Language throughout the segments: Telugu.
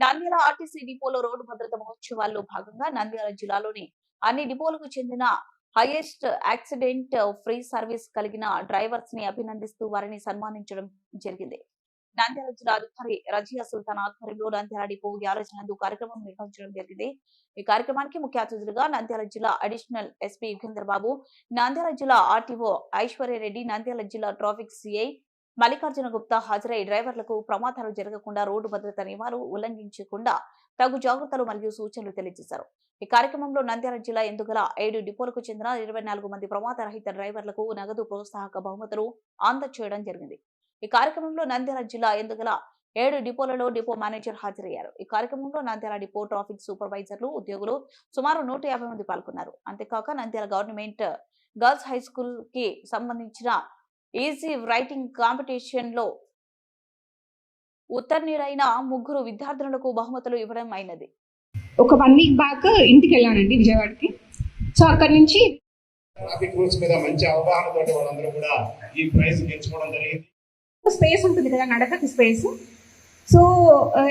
నంద్యాల ఆర్టీసీ డిపోలో రోడ్డు భద్రత మహోత్సవాల్లో భాగంగా నంద్యాల జిల్లాలోని అన్ని డిపోలకు చెందిన హైయెస్ట్ యాక్సిడెంట్ ఫ్రీ సర్వీస్ కలిగిన డ్రైవర్స్ని అభినందిస్తూ వారిని సన్మానించడం జరిగింది. నంద్యాల జిల్లా అధికారి రజియా సుల్తాన్ ఆధ్వర్యంలో నంద్యాల డిపో గ్యారేజ్ నందు కార్యక్రమం నిర్వహించడం జరిగింది. ఈ కార్యక్రమానికి ముఖ్య అతిథులుగా నంద్యాల జిల్లా అడిషనల్ ఎస్పీ యుగేంద్ర బాబు నంద్యాల జిల్లా ఆర్టీఓ ఐశ్వర్యరెడ్డి నంద్యాల జిల్లా ట్రాఫిక్ సిఐ మల్లికార్జున గుప్తా హాజరై డ్రైవర్లకు ప్రమాదాలు జరగకుండా రోడ్డు భద్రత నియమాలు ఉల్లంఘించకుండా తగు జాగ్రత్తలు మరియు సూచనలు తెలియజేశారు. ఈ కార్యక్రమంలో నంద్యాల జిల్లా ఎందుగల ఏడు డిపోలకు చెందిన ఇరవై నాలుగు మంది ప్రమాదరహిత డ్రైవర్లకు నగదు ప్రోత్సాహక బహుమతులు అందచేయడం జరిగింది. ఈ కార్యక్రమంలో నంద్యాల జిల్లా ఎందుగల ఏడు డిపోలలో డిపో మేనేజర్ హాజరయ్యారు. ఈ కార్యక్రమంలో నంద్యాల డిపో ట్రాఫిక్ సూపర్వైజర్లు ఉద్యోగులు సుమారు నూట యాభై మంది పాల్గొన్నారు. అంతేకాక నంద్యాల గవర్నమెంట్ గర్ల్స్ హై స్కూల్కి సంబంధించిన ఈజీ రైటింగ్ కాంపిటీషన్లో ఉత్తర్ణులైన ముగ్గురు విద్యార్థులకు బహుమతులు ఇవ్వడం అయినది. ఒక వన్ వీక్ బ్యాక్ ఇంటికి వెళ్ళానండి విజయవాడకి. సో అక్కడి నుంచి ట్రాఫిక్ రూల్స్ మీద మంచి అవగాహనతోటి వాళ్ళందరూ కూడా ఈ ప్రైజ్ గెలుచుకోవడం జరిగింది. స్పేస్ ఉంటుంది కదా నడకకి స్పేస్. సో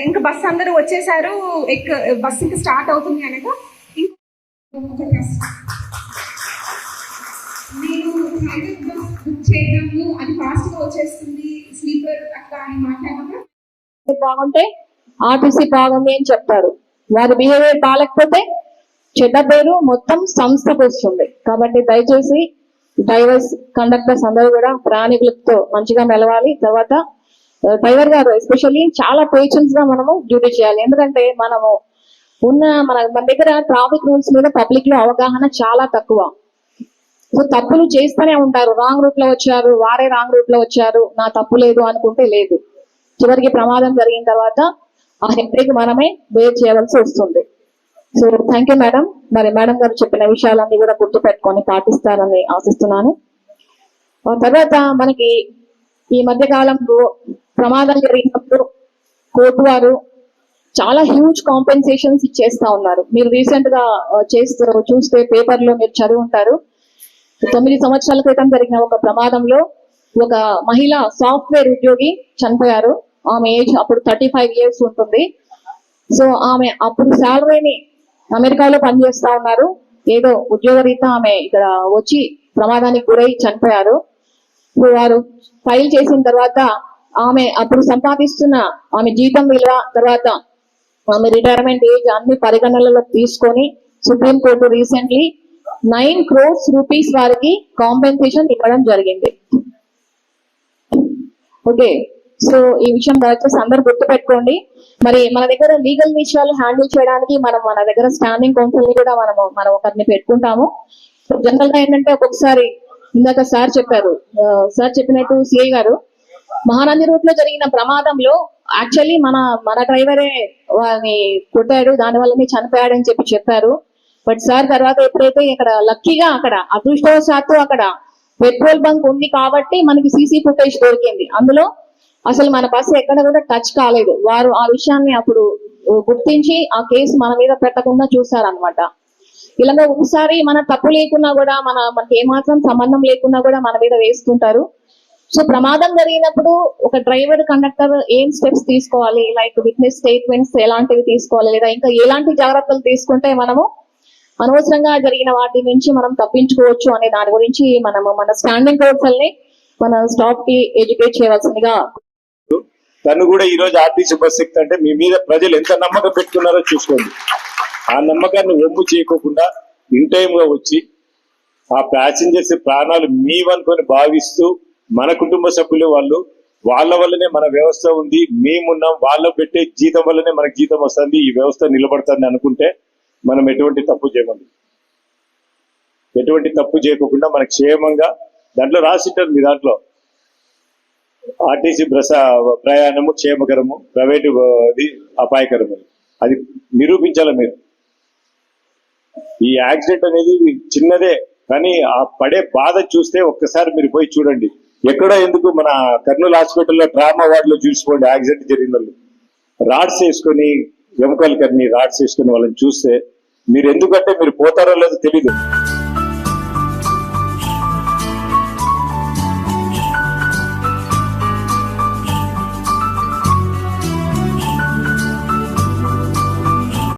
ఇంకా బస్ అందరూ వచ్చేసారు. ఎక్ బస్ ఇంకా స్టార్ట్ అవుతుంది అనగా ఇంకొక బుక్ చేయడము అది ఫాస్ట్గా వచ్చేస్తుంది. స్లీపర్ అక్క అని మాట్లాడినప్పుడు బాగుంటే ఆర్టీసీ బాగుంది అని చెప్తారు. వారి బిహేవియర్ బాగాలేకపోతే చెడ్డ పేరు మొత్తం సంస్థకు వస్తుంది. కాబట్టి దయచేసి డ్రైవర్స్ కండక్టర్స్ అందరూ కూడా ప్రయాణికులతో మంచిగా మెలవాలి. తర్వాత డ్రైవర్ గారు ఎస్పెషల్లీ చాలా పేషెన్స్గా మనము డ్యూటీ చేయాలి. ఎందుకంటే మనము ఉన్న మన మన దగ్గర ట్రాఫిక్ రూల్స్ మీద పబ్లిక్లో అవగాహన చాలా తక్కువ. సో తప్పులు చేస్తూనే ఉంటారు. రాంగ్ రూట్లో వచ్చారు. వారే రాంగ్ రూట్లో వచ్చారు. నా తప్పు లేదు అనుకుంటే లేదు. చివరికి ప్రమాదం జరిగిన తర్వాత ఆ హెడ్ఏక్ మనమే వేర్ చేయవలసి వస్తుంది. సో థ్యాంక్ యూ మేడం మరి మేడం గారు చెప్పిన విషయాలన్నీ కూడా గుర్తు పెట్టుకొని పాటిస్తారని ఆశిస్తున్నాను. తర్వాత మనకి ఈ మధ్య కాలంలో ప్రమాదం జరిగినప్పుడు కోర్టు వారు చాలా హ్యూజ్ కాంపెన్సేషన్స్ ఇచ్చేస్తా ఉన్నారు. మీరు రీసెంట్గా చేస్తూ చూస్తే పేపర్లో మీరు చదివి ఉంటారు తొమ్మిది సంవత్సరాల క్రితం జరిగిన ఒక ప్రమాదంలో ఒక మహిళ సాఫ్ట్వేర్ ఉద్యోగి చనిపోయారు. ఆమె ఏజ్ అప్పుడు థర్టీ ఫైవ్ ఇయర్స్ ఉంటుంది. సో ఆమె అప్పుడు శాలరీని అమెరికాలో పనిచేస్తా ఉన్నారు. ఏదో ఉద్యోగరీత్యా ఆమె ఇక్కడ వచ్చి ప్రమాదానికి గురై చనిపోయారు. సో వారు ఫైల్ చేసిన తర్వాత ఆమె అప్పుడు సంపాదిస్తున్న ఆమె జీతం విలువ తర్వాత ఆమె రిటైర్మెంట్ ఏజ్ అన్ని పరిగణనలోకి తీసుకొని supreme court recently nine crores rupees వారికి కాంపెన్సేషన్ ఇవ్వడం జరిగింది. ఓకే సో ఈ విషయం దయచేసి అందరు గుర్తుపెట్టుకోండి. మరి మన దగ్గర లీగల్ విషయాలు హ్యాండిల్ చేయడానికి మనం మన దగ్గర స్టాండింగ్ కౌన్సిల్ని కూడా మనము మనం ఒకరిని పెట్టుకుంటాము. జనరల్గా ఏంటంటే ఒక్కొక్కసారి ఇందాక సార్ చెప్పారు. సార్ చెప్పినట్టు సిఐ గారు మహానంది రూట్లో జరిగిన ప్రమాదంలో యాక్చువల్లీ మన మన డ్రైవరే వారిని కొట్టాడు దాని వల్లనే చనిపోయాడని చెప్పి చెప్పారు. బట్ సార్ తర్వాత ఎప్పుడైతే ఇక్కడ లక్కీగా అక్కడ అదృష్టవశాత్తు అక్కడ పెట్రోల్ బంక్ ఉంది కాబట్టి మనకి సీసీ ఫుటేజ్ దొరికింది. అందులో అసలు మన బస్సు ఎక్కడ కూడా టచ్ కాలేదు. వారు ఆ విషయాన్ని అప్పుడు గుర్తించి ఆ కేసు మన మీద పెట్టకుండా చూసారనమాట ఇలాగ ఒకసారి మన తప్పు లేకున్నా కూడా మన మనకి ఏమాత్రం సంబంధం లేకున్నా కూడా మన మీద వేస్తుంటారు. సో ప్రమాదం జరిగినప్పుడు ఒక డ్రైవర్ కండక్టర్ ఏం స్టెప్స్ తీసుకోవాలి? లైక్ విట్నెస్ స్టేట్మెంట్స్ ఎలాంటివి తీసుకోవాలి? లేదా ఇంకా ఎలాంటి జాగ్రత్తలు తీసుకుంటే మనము అనవసరంగా జరిగిన వాటి నుంచి మనం తప్పించుకోవచ్చు అనే దాని గురించి మనము మన స్టాండింగ్ కోర్సుల్ని ని మన స్టాఫ్కి ఎడ్యుకేట్ చేయవలసిందిగా తను కూడా ఈ రోజు ఆర్టీసీ బస్ అంటే మీ మీద ప్రజలు ఎంత నమ్మకం పెట్టుకున్నారో చూసుకోండి. ఆ నమ్మకాన్ని ఒమ్ము చేయకోకుండా ఇన్ టైమ్గా వచ్చి ఆ ప్యాసింజర్స్ ప్రాణాలు మీవనుకొని భావిస్తూ మన కుటుంబ సభ్యులు వాళ్ళు వాళ్ళ వల్లనే మన వ్యవస్థ ఉంది మేమున్నాం వాళ్ళ పెట్టే జీతం వల్లనే మనకు జీతం వస్తుంది ఈ వ్యవస్థ నిలబడుతుంది అనుకుంటే మనం ఎటువంటి తప్పు చేయమండి. ఎటువంటి తప్పు చేయకుండా మనకు క్షేమంగా దాంట్లో రాసింటారు మీ దాంట్లో. ఆర్టీసీ ప్రస ప్రయాణము క్షేమకరము ప్రైవేటు అది అపాయకరము. అది నిరూపించాలి మీరు? ఈ యాక్సిడెంట్ అనేది చిన్నదే కానీ ఆ పడే బాధ చూస్తే ఒక్కసారి మీరు పోయి చూడండి. ఎక్కడో ఎందుకు మన కర్నూలు హాస్పిటల్లో ట్రామా వార్డులో చూసుకోండి యాక్సిడెంట్ జరిగిన వాళ్ళు. రాడ్స్ వేసుకొని ఎముకలు కర్ని రాడ్స్ వేసుకొని వాళ్ళని చూస్తే మీరు ఎందుకంటే మీరు పోతారో లేదో తెలీదు.